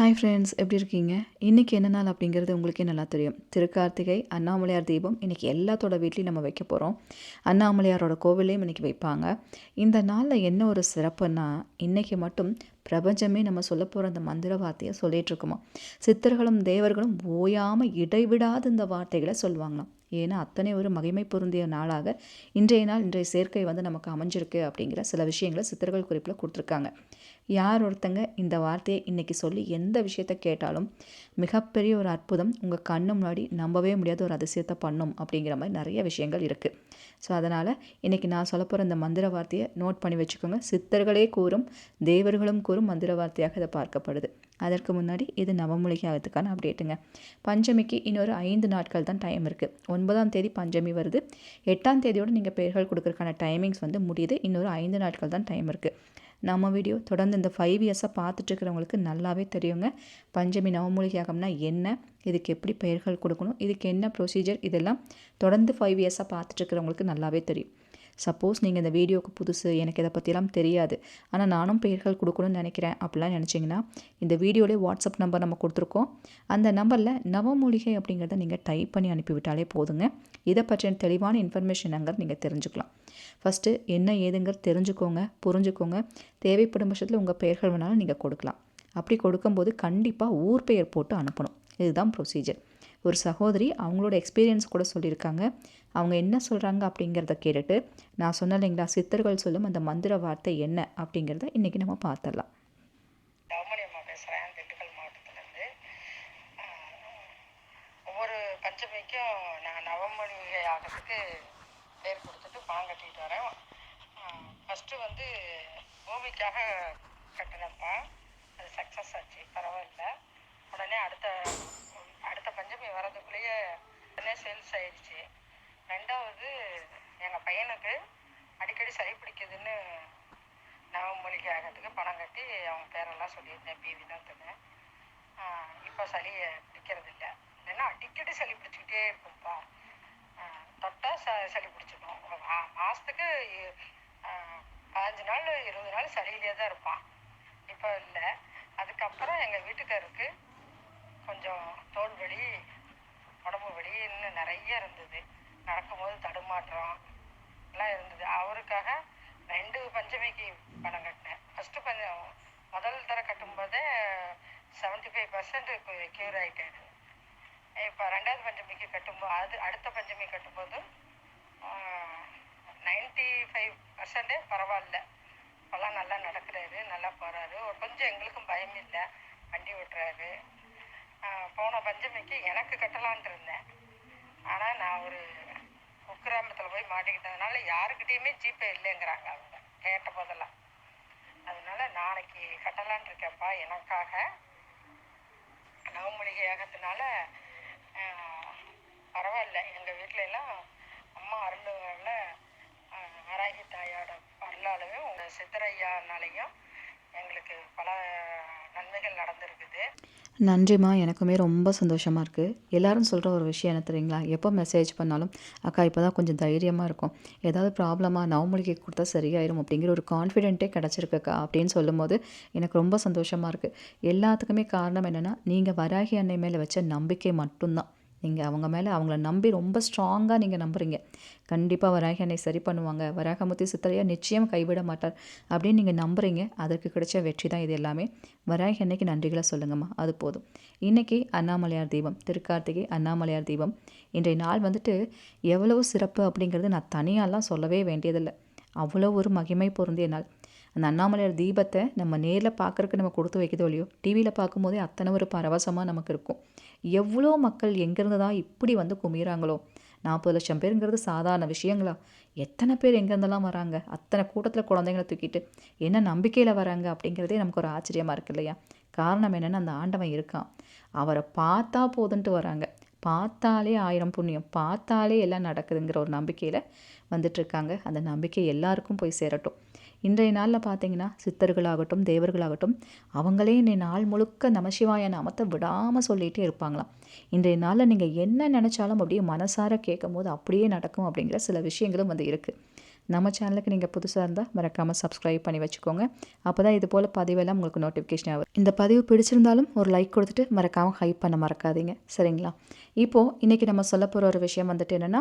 Hi friends எப்படி இருக்கீங்க? இன்றைக்கி என்ன நாள் அப்படிங்கிறது உங்களுக்கே நல்லா தெரியும். திருக்கார்த்திகை அண்ணாமலையார் தீபம் இன்றைக்கி எல்லாத்தோட வீட்லேயும் நம்ம வைக்க போகிறோம் அண்ணாமலையாரோட கோவிலையும் இன்றைக்கி வைப்பாங்க. இந்த நாளில் என்ன ஒரு சிறப்புன்னா இன்றைக்கி மட்டும் பிரபஞ்சமே நம்ம சொல்ல போகிற அந்த மந்திர வார்த்தையை சொல்லிகிட்டு இருக்கோமா? சித்தர்களும் தேவர்களும் ஓயாமல் இடைவிடாத இந்த வார்த்தைகளை சொல்லுவாங்களாம். ஏன்னா அத்தனை ஒரு மகிமை பொருந்திய நாளாக இன்றைய நாள் இன்றைய சேர்க்கை வந்து நமக்கு அமைஞ்சிருக்கு அப்படிங்கிற சில விஷயங்களை சித்தர்கள் குறிப்பில் கொடுத்துருக்காங்க. யார் ஒருத்தங்க இந்த வார்த்தையை இன்றைக்கி சொல்லி எந்த விஷயத்த கேட்டாலும் மிகப்பெரிய ஒரு அற்புதம் உங்கள் கண்ணு முன்னாடி நம்பவே முடியாத ஒரு அதிசயத்தை பண்ணும் அப்படிங்கிற மாதிரி நிறைய விஷயங்கள் இருக்குது ஸோ அதனால் இன்றைக்கி நான் சொல்ல போகிற இந்த மந்திர வார்த்தையை நோட் பண்ணி வச்சுக்கோங்க. சித்தர்களே கூறும் தேவர்களும் கூறும் மந்திர வார்த்தையாக இதை பார்க்கப்படுது. அதற்கு முன்னாடி இது நவமூலிகை அப்டேட்டுங்க பஞ்சமிக்கு இன்னொரு ஐந்து நாட்கள் தான் டைம் இருக்குது ஒன்பதாம் தேதி பஞ்சமி வருது. எட்டாம் தேதியோடு நீங்கள் பெயர்கள் கொடுக்குறதுக்கான டைமிங்ஸ் வந்து முடியுது. இன்னொரு ஐந்து நாட்கள் தான் டைம் இருக்குது நம்ம வீடியோ தொடர்ந்து இந்த ஃபைவ் இயர்ஸாக பார்த்துட்ருக்கிறவங்களுக்கு நல்லாவே தெரியுங்க. பஞ்சமி நவமூலிகை யாகம்னா என்ன? இதுக்கு எப்படி பெயர்கள் கொடுக்கணும்? இதுக்கு என்ன ப்ரொசீஜர் இதெல்லாம் தொடர்ந்து ஃபைவ் இயர்ஸாக பார்த்துட்ருக்கிறவங்களுக்கு நல்லாவே தெரியும். சப்போஸ் நீங்கள் இந்த வீடியோவுக்கு புதுசு எனக்கு இதை பற்றிலாம் தெரியாது. ஆனால் நானும் பெயர்கள் கொடுக்கணும்னு நினைக்கிறேன் அப்படிலாம் நினச்சிங்கன்னா இந்த வீடியோலேயே வாட்ஸ்அப் நம்பர் நம்ம கொடுத்துருக்கோம். அந்த நம்பரில் நவமூலிகை அப்படிங்கிறத நீங்கள் டைப் பண்ணி அனுப்பிவிட்டாலே போதுங்க. இதை பற்றின தெளிவான இன்ஃபர்மேஷன் அங்கே நீங்கள் தெரிஞ்சுக்கலாம். ஃபஸ்ட்டு என்ன ஏதுங்கிறது தெரிஞ்சுக்கோங்க புரிஞ்சுக்கோங்க. தேவைப்படும் பட்சத்தில் உங்கள் பெயர்கள் வேணாலும் நீங்கள் கொடுக்கலாம். அப்படி கொடுக்கும்போது கண்டிப்பாக ஊர் பெயர் போட்டு அனுப்பணும். இதுதான் ப்ரொசீஜர் ஒரு சகோதரி அவங்களோட எக்ஸ்பீரியன்ஸ் கூட சொல்லியிருக்காங்க. அவங்க என்ன சொல்கிறாங்க அப்படிங்கிறத கேட்டுட்டு நான் சொன்ன இல்லைங்களா சித்தர்கள் சொல்லும் அந்த மந்திர வார்த்தை என்ன அப்படிங்கிறத இன்றைக்கி நம்ம பார்த்துடலாம். ஒவ்வொரு பஞ்சமிக்கும் நான் நவமணி ஆகிறதுக்கு பேர் கொடுத்துட்டு பணம் கட்டிட்டு வரேன். ஃபஸ்ட்டு வந்து பூமிக்காக கட்டினப்பா. அது சக்ஸஸ் ஆச்சு பரவாயில்ல. உடனே அடுத்த அடுத்த வரதுக்குள்ளேயே உடனே சேல்ஸ் ஆயிடுச்சு. ரெண்டாவது எங்கள் பையனுக்கு அடிக்கடி சளி பிடிக்குதுன்னு நவமூலிகை ஆகிறதுக்கு பணம் கட்டி அவங்க பேரெல்லாம் சொல்லியிருந்தேன். பிவி தான் சொன்னேன் இப்போ சளியை பிடிக்கிறது இல்லை இல்லைன்னா அடிக்கடி சளி பிடிச்சிக்கிட்டே இருக்கும்ப்பா தொட்டால் ச சளி பிடிச்சிக்கும் மாதத்துக்கு பதினஞ்சு நாள் இருபது நாள் சளியிலே தான் இருப்பான். இப்போ இல்லை. அதுக்கப்புறம் எங்கள் வீட்டுக்காருக்கு கொஞ்சம் தோல் வலி உடம்பு வலி இன்னும் நிறைய இருந்தது. நடக்கும்போது தடுமாற்றம் எல்லாம் இருந்தது. அவருக்காக ரெண்டு பஞ்சமிக்கு பணம் கட்டினேன். ஃபஸ்ட்டு பஞ்சம் முதல் தர கட்டும்போதே செவன்ட்டி ஃபைவ் பர்சன்ட் க்யூர் ஆகிட்டாரு இப்போ ரெண்டாவது பஞ்சமிக்கு கட்டும்போது அது அடுத்த பஞ்சமி கட்டும்போது நைன்ட்டி ஃபைவ் பர்சன்டே பரவாயில்ல. இப்போல்லாம் நல்லா நடக்கிறாரு நல்லா போகிறாரு கொஞ்சம் எங்களுக்கும் பயம் இல்லை. வண்டி ஓட்டுறாரு. போன பஞ்சமிக்கு எனக்கு கட்டலான்ட்டு இருந்தேன். ஆனால் நான் ஒரு குக்கிராமத்தில் போய் மாட்டிக்கிட்டதுனால யாருக்கிட்டேயுமே ஜிபே இல்லைங்கிறாங்க அவங்க கேட்ட போதெல்லாம். அதனால நாளைக்கு கட்டலான் இருக்கேன்ப்பா எனக்காக. நவமூலிகை யாகத்தினால பரவாயில்ல எங்கள் வீட்டில எல்லாம் அம்மா அருளுகளில் ஆராய்ச்சி தாயோட அருளாலையும் உங்கள் சித்தரையானாலையும் எங்களுக்கு பல நன்மைகள் நடந்திருக்குது. நன்றிம்மா. எனக்குமே ரொம்ப சந்தோஷமாக இருக்குது எல்லோரும் சொல்கிற ஒரு விஷயம் என்ன தெரியுங்களா? எப்போ மெசேஜ் பண்ணாலும் அக்கா இப்போ தான் கொஞ்சம் தைரியமாக இருக்கும். ஏதாவது ப்ராப்ளமாக நவமொழிக்கு கொடுத்தா சரியாயிரும். அப்படிங்கிற ஒரு கான்ஃபிடென்ட்டே கிடச்சிருக்குக்கா அப்படின்னு சொல்லும்போது எனக்கு ரொம்ப சந்தோஷமாக இருக்குது எல்லாத்துக்குமே காரணம் என்னென்னா நீங்கள் வராகி அன்னை மேலே வச்ச நம்பிக்கை மட்டும்தான். நீங்கள் அவங்க மேலே அவங்கள நம்பி ரொம்ப ஸ்ட்ராங்காக நீங்கள் நம்புகிறீங்க கண்டிப்பாக வராகி அன்னை சரி பண்ணுவாங்க. வராகமுத்தி சித்தரையா நிச்சயம் கைவிட மாட்டார் அப்படின்னு நீங்கள் நம்புறீங்க. அதற்கு கிடைச்ச வெற்றி தான் இது எல்லாமே. வராகி அன்னைக்கு நன்றிகளை சொல்லுங்கம்மா. அது போதும். இன்றைக்கி அண்ணாமலையார் தீபம் திருக்கார்த்திகை அண்ணாமலையார் தீபம். இன்றைய நாள் வந்துட்டு எவ்வளவு சிறப்பு அப்படிங்கிறது நான் தனியாலாம் சொல்லவே வேண்டியதில்லை. அவ்வளோ ஒரு மகிமை பொருந்திய நாள். அந்த அண்ணாமலையார் தீபத்தை நம்ம நேரில் பார்க்குறக்கு நம்ம கொடுத்து வைக்கிறதோ இல்லையோ டிவியில் பார்க்கும்போதே அத்தனை ஒரு பரவசமாக நமக்கு இருக்கும். எவ்வளோ மக்கள் எங்கேருந்து தான் இப்படி வந்து குமிறாங்களோ? நாற்பது லட்சம் பேருங்கிறது சாதாரண விஷயங்களா? எத்தனை பேர் எங்கேருந்தெல்லாம் வராங்க? அத்தனை கூட்டத்தில் குழந்தைங்களை தூக்கிட்டு என்ன நம்பிக்கையில் வராங்க அப்படிங்கிறதே நமக்கு ஒரு ஆச்சரியமாக இருக்கு இல்லையா? காரணம் என்னென்னு அந்த ஆண்டவன் இருக்கான். அவரை பார்த்தா போதுன்ட்டு வராங்க. பார்த்தாலே ஆயிரம் புண்ணியம் பார்த்தாலே எல்லாம் நடக்குதுங்கிற ஒரு நம்பிக்கையில் வந்துட்டுருக்காங்க அந்த நம்பிக்கை எல்லாருக்கும் போய் சேரட்டும். இன்றைய நாளில் பார்த்தீங்கன்னா சித்தர்களாகட்டும் தேவர்களாகட்டும் அவங்களே இன்றைய நாள் முழுக்க நமசிவாய நாமத்தை விடாமல் சொல்லிகிட்டே இருப்பாங்களாம். இன்றைய நாளில் நீங்கள் என்ன நினச்சாலும் அப்படியே மனசார கேட்கும் போது அப்படியே நடக்கும் அப்படிங்கிற சில விஷயங்களும் வந்து இருக்குது நம்ம சேனலுக்கு நீங்கள் புதுசாக இருந்தால் மறக்காமல் சப்ஸ்கிரைப் பண்ணி வச்சுக்கோங்க. அப்போ தான் இது போல் பதிவெல்லாம் உங்களுக்கு நோட்டிஃபிகேஷன் ஆகும். இந்த பதிவு பிடிச்சிருந்தாலும் ஒரு லைக் கொடுத்துட்டு மறக்காமல் ஹைப் பண்ண மறக்காதீங்க. சரிங்களா? இப்போது இன்றைக்கி நம்ம சொல்ல போகிற ஒரு விஷயம் வந்துட்டு என்னென்னா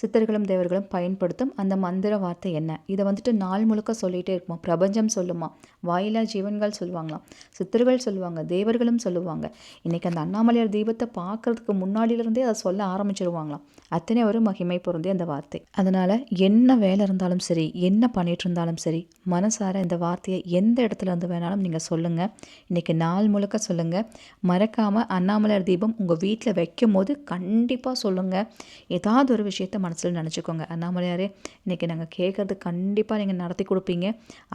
சித்தர்களும் தேவர்களும் பயன்படுத்தும் அந்த மந்திர வார்த்தை என்ன? இதை வந்துட்டு நாள் முழுக்க சொல்லிகிட்டே இருக்குமா? பிரபஞ்சம் சொல்லுமா? வாயிலா ஜீவன்கள் சொல்லுவாங்களாம் சித்தர்கள் சொல்லுவாங்க தேவர்களும் சொல்லுவாங்க. இன்றைக்கி அந்த அண்ணாமலையார் தீபத்தை பார்க்கறதுக்கு முன்னாடியிலிருந்தே அதை சொல்ல ஆரம்பிச்சிருவாங்களாம். அத்தனை ஒரு மகிமை பொருந்தே அந்த வார்த்தை. அதனால் என்ன வேலை இருந்தால் இருந்தாலும் சரி என்ன பண்ணிட்டு இருந்தாலும் சரி மனசார இந்த வார்த்தையை எந்த இடத்துல இருந்து வேணாலும் நீங்கள் சொல்லுங்கள் இன்றைக்கி நாள் முழுக்க சொல்லுங்கள் மறக்காமல் அண்ணாமலையார் தீபம் உங்கள் வீட்டில் வைக்கும் போது கண்டிப்பாக சொல்லுங்கள் ஏதாவது ஒரு விஷயத்த மனசில் நினச்சிக்கோங்க. அண்ணாமலையாரே இன்றைக்கி நாங்கள் கேட்குறது கண்டிப்பாக நீங்கள் நடத்தி கொடுப்பீங்க.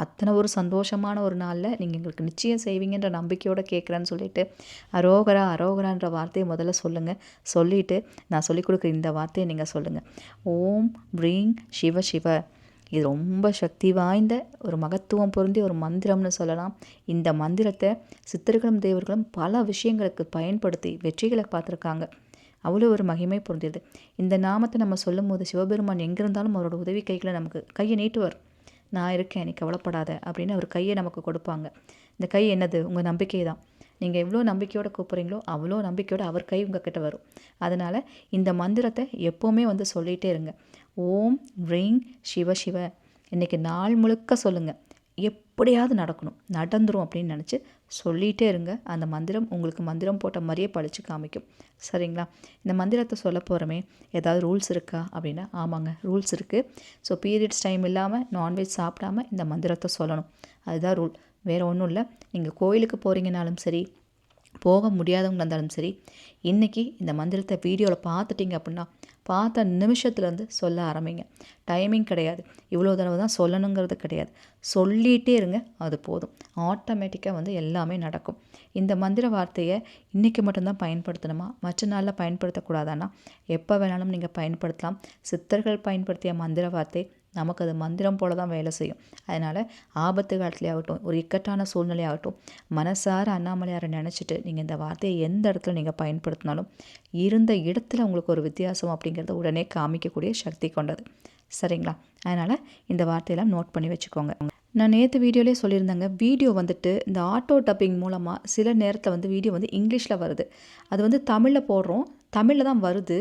அத்தனை ஒரு சந்தோஷமான ஒரு நாளில் நீங்கள் எங்களுக்கு நிச்சயம் செய்வீங்கன்ற நம்பிக்கையோடு கேட்குறேன்னு சொல்லிட்டு அரோகரா அரோகரான்ற வார்த்தையை முதல்ல சொல்லுங்கள் சொல்லிவிட்டு நான் சொல்லிக் கொடுக்குற இந்த வார்த்தையை நீங்கள் சொல்லுங்கள் ஓம் ப்ரீங் சிவ சிவ. இது ரொம்ப சக்தி வாய்ந்த ஒரு மகத்துவம் பொருந்திய ஒரு மந்திரம்னு சொல்லலாம். இந்த மந்திரத்தை சித்தர்களும் தேவர்களும் பல விஷயங்களுக்கு பயன்படுத்தி வெற்றிகளை பார்த்துருக்காங்க. அவ்வளோ ஒரு மகிமை பொருந்தியது. இந்த நாமத்தை நம்ம சொல்லும் போது சிவபெருமான் எங்கே இருந்தாலும் அவரோட உதவி கைகளை நமக்கு கையை நீட்டுவார் நான் இருக்கேன் நீ கவலைப்படாத அப்படின்னு அவர் கையை நமக்கு கொடுப்பாங்க. இந்த கை என்னது? உங்கள் நம்பிக்கை தான். நீங்கள் எவ்வளோ நம்பிக்கையோடு கூப்பிட்றீங்களோ அவ்வளோ நம்பிக்கையோடு அவர் கை உங்கள் கிட்ட வரும். அதனால் இந்த மந்திரத்தை எப்போவுமே வந்து சொல்லிகிட்டே இருங்க. ஓம் ரிங் சிவ சிவ. இன்றைக்கி நாள் முழுக்க சொல்லுங்கள் எப்படியாவது நடக்கணும். நடந்துரும் அப்படின்னு நினச்சி சொல்லிகிட்டே இருங்க. அந்த மந்திரம் உங்களுக்கு மந்திரம் போட்ட மாதிரியே படித்து காமிக்கும். சரிங்களா? இந்த மந்திரத்தை சொல்ல போகிறோமே ஏதாவது ரூல்ஸ் இருக்கா? அப்படின்னா ஆமாங்க ரூல்ஸ் இருக்குது ஸோ பீரியட்ஸ் டைம் இல்லாமல் நான்வெஜ் சாப்பிடாம இந்த மந்திரத்தை சொல்லணும். அதுதான் ரூல் வேறு ஒன்றும் இல்லை. நீங்கள் கோயிலுக்கு போகிறீங்கனாலும் சரி போக முடியாதவங்க இருந்தாலும் சரி இன்றைக்கி இந்த மந்திரத்தை வீடியோவில் பார்த்துட்டிங்க அப்படின்னா பார்த்த நிமிஷத்துலேருந்து சொல்ல ஆரம்பிங்க. டைமிங் கிடையாது. இவ்வளோ தடவை தான் சொல்லணுங்கிறது கிடையாது. சொல்லிகிட்டே இருங்க அது போதும். ஆட்டோமேட்டிக்காக வந்து எல்லாமே நடக்கும். இந்த மந்திர வார்த்தையை இன்றைக்கி மட்டும்தான் பயன்படுத்தணுமா? மற்ற நாளில் பயன்படுத்தக்கூடாதானா எப்போ வேணாலும் நீங்கள் பயன்படுத்தலாம். சித்தர்கள் பயன்படுத்திய மந்திர வார்த்தை நமக்கு அது மந்திரம் போல தான் வேலை செய்யும். அதனால் ஆபத்து காலத்துலேயே ஆகட்டும் ஒரு இக்கட்டான சூழ்நிலையாகட்டும் மனசார அண்ணாமலையாரை நினச்சிட்டு நீங்கள் இந்த வார்த்தையை எந்த இடத்துல நீங்கள் பயன்படுத்தினாலும் இருந்த இடத்துல உங்களுக்கு ஒரு வித்தியாசம் அப்படிங்கிறத உடனே காமிக்கக்கூடிய சக்தி கொண்டது. சரிங்களா? அதனால் இந்த வார்த்தையெல்லாம் நோட் பண்ணி வச்சுக்கோங்க. நான் நேற்று வீடியோலேயே சொல்லியிருந்தேங்க வீடியோ வந்துட்டு இந்த ஆட்டோ டப்பிங் மூலமாக சில நேரத்தில் வந்து வீடியோ வந்து இங்கிலீஷில் வருது. அது வந்து தமிழில் போடுறோம் தமிழில் தான் வருது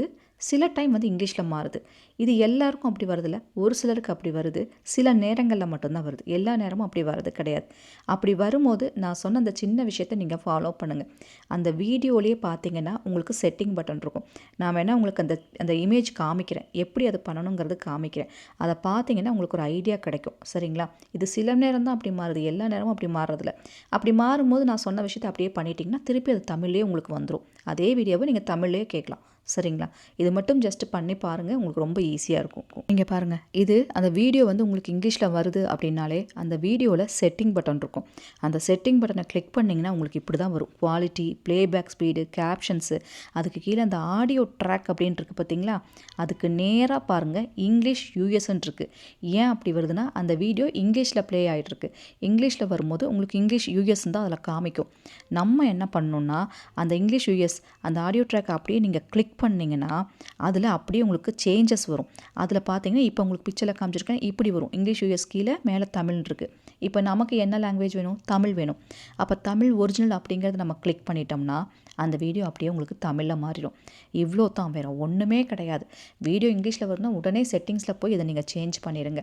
சில டைம் வந்து இங்கிலீஷில் மாறுது. இது எல்லாருக்கும் அப்படி வரதில்ல? ஒரு சிலருக்கு அப்படி வருது. சில நேரங்களில் மட்டும்தான் வருது. எல்லா நேரமும் அப்படி வர்றது கிடையாது. அப்படி வரும்போது நான் சொன்ன அந்த சின்ன விஷயத்தை நீங்கள் ஃபாலோ பண்ணுங்கள் அந்த வீடியோலேயே பார்த்தீங்கன்னா உங்களுக்கு செட்டிங் பட்டன் இருக்கும். நான் வேணால் உங்களுக்கு அந்த அந்த இமேஜ் காமிக்கிறேன். எப்படி அதை பண்ணணுங்கிறது காமிக்கிறேன். அதை பார்த்தீங்கன்னா உங்களுக்கு ஒரு ஐடியா கிடைக்கும். சரிங்களா? இது சில நேரம் தான் அப்படி மாறுது. எல்லா நேரமும் அப்படி மாறுறதில்ல. அப்படி மாறும்போது நான் சொன்ன விஷயத்தை அப்படியே பண்ணிட்டீங்கன்னா திருப்பி அது தமிழ்லேயே உங்களுக்கு வந்துடும் அதே வீடியோவை நீங்கள் தமிழ்லேயே கேட்கலாம். சரிங்களா? இது மட்டும் ஜஸ்ட் பண்ணி பாருங்கள் உங்களுக்கு ரொம்ப ஈஸியாக இருக்கும். நீங்கள் பாருங்கள் இது அந்த வீடியோ வந்து உங்களுக்கு இங்கிலீஷில் வருது அப்படின்னாலே அந்த வீடியோவில் செட்டிங் பட்டன் இருக்கும். அந்த செட்டிங் பட்டனை கிளிக் பண்ணிங்கன்னா உங்களுக்கு இப்படி தான் வரும். குவாலிட்டி ப்ளேபேக் ஸ்பீடு கேப்ஷன்ஸு அதுக்கு கீழே அந்த ஆடியோ ட்ராக் அப்படின்ட்டு இருக்குது பார்த்தீங்களா அதுக்கு நேராக பாருங்கள் இங்கிலீஷ் யூஎஸ்ன்னு இருக்குது ஏன் அப்படி வருதுன்னா அந்த வீடியோ இங்கிலீஷில் ப்ளே ஆகிட்டுருக்கு இங்கிலீஷில் வரும்போது உங்களுக்கு இங்கிலீஷ் யூஎஸ் தான் அதில் காமிக்கும். நம்ம என்ன பண்ணணும்னா அந்த இங்கிலீஷ் யூஎஸ் அந்த ஆடியோ ட்ராக் அப்படியே நீங்கள் கிளிக் பண்ணிங்கன்னா அதில் அப்படியே உங்களுக்கு சேஞ்சஸ் வரும் வரும். அதில் பார்த்தீங்கன்னா இப்போ உங்களுக்கு பிக்சரில் காமிச்சிருக்கேன். இப்படி வரும். இங்கிலீஷ் யூஎஸ் கீழே மேலே தமிழ் இருக்குது இப்போ நமக்கு என்ன லாங்குவேஜ் வேணும்? தமிழ் வேணும். அப்போ தமிழ் ஒரிஜினல் அப்படிங்கிறத நம்ம கிளிக் பண்ணிட்டோம்னா அந்த வீடியோ அப்படியே உங்களுக்கு தமிழில் மாறிடும். இவ்வளோ தான். வேறு ஒன்றுமே கிடையாது. வீடியோ இங்கிலீஷில் வரணும்னா உடனே செட்டிங்ஸில் போய் இதை நீங்கள் சேஞ்ச் பண்ணிடுங்க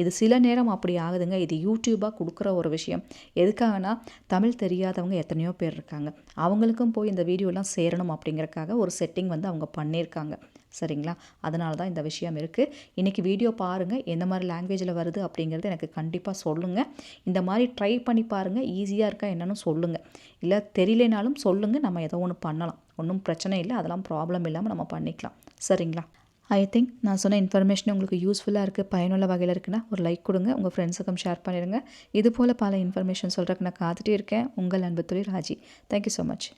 இது சில நேரம் அப்படி ஆகுதுங்க. இது யூடியூபாக கொடுக்குற ஒரு விஷயம். எதுக்காகனா தமிழ் தெரியாதவங்க எத்தனையோ பேர் இருக்காங்க. அவங்களுக்கும் போய் இந்த வீடியோலாம் சேரணும் அப்படிங்கிறக்காக ஒரு செட்டிங் வந்து அவங்க பண்ணியிருக்காங்க சரிங்களா? அதனால தான் இந்த விஷயம் இருக்குது இன்றைக்கி வீடியோ பாருங்கள் எந்த மாதிரி லாங்குவேஜில் வருது அப்படிங்கிறது எனக்கு கண்டிப்பாக சொல்லுங்கள் இந்த மாதிரி ட்ரை பண்ணி பாருங்கள் ஈஸியாக இருக்கா என்னன்னு சொல்லுங்கள் இல்லை தெரியலனாலும் சொல்லுங்கள் நம்ம ஏதோ ஒன்று பண்ணலாம். ஒன்றும் பிரச்சனை இல்லை அதெல்லாம் ப்ராப்ளம் இல்லாமல் நம்ம பண்ணிக்கலாம். சரிங்களா? ஐ திங்க் நான் சொன்ன இன்ஃபர்மேஷன் உங்களுக்கு யூஸ்ஃபுல்லாக இருக்குது பயனுள்ள வகையில் இருக்குன்னா ஒரு லைக் கொடுங்க உங்கள் ஃப்ரெண்ட்ஸுக்கும் ஷேர் பண்ணிடுங்க. இது போல் பல இன்ஃபர்மேஷன் சொல்கிறதுக்கு நான் காத்துட்டே இருக்கேன். உங்கள் அன்பு தொழில் ராஜி. Thank you so much